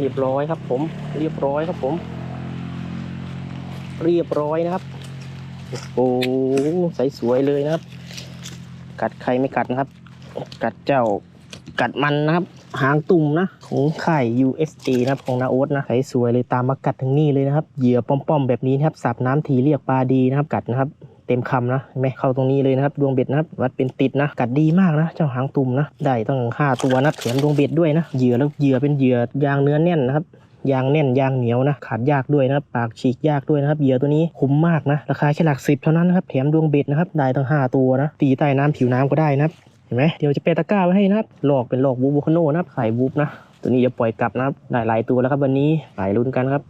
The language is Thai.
เรียบร้อยครับ ผม เรียบร้อยครับผม เรียบร้อยนะครับโอ้ใสสวยเลยนะครับ กัดใครไม่กัดนะครับ กัดเจ้ากัดมันนะครับ หางตุ่มนะ ของไข่ USA นะครับของนาโอ๊ตนะใสสวยเลยตามมากัดถึงนี่เลยนะครับ เหยื่อป้อมๆแบบนี้นะครับ สับน้ำทีเรียกปลาดีนะครับ กัดนะครับ ต็มคำนะเห็นไหมเข้าตรงนี้เลยนะครับดวงเบ็ดนะครับ วัดเป็นติดนะ กัดดีมากนะ เจ้าหางตุ่มนะ ได้ตั้งห้าตัวนะแถมดวงเบ็ดด้วยนะเหยื่อแล้วเหยื่อเป็นเหยื่อยางเนื้อแน่นนะครับยางแน่นยางเหนียวนะขาดยากด้วยนะครับปากฉีกยากด้วยนะครับเหยื่อตัวนี้คุ้มมากนะราคาแค่หลักสิบเท่านั้นนะครับแถมดวงเบ็ดนะครับได้ตั้งห้าตัวนะตีใต้น้ำผิวน้ำก็ได้นะครับเห็นไหมเดี๋ยวจะเปตะกร้าไว้ให้นะครับหลอกเป็นหลอกบูบูคาโนนะครับไข่บูบนะตัวนี้จะปล่อยกลับนะครับได้หลายตัวแล้วครับวันนี้ไปลุ้นกันครับ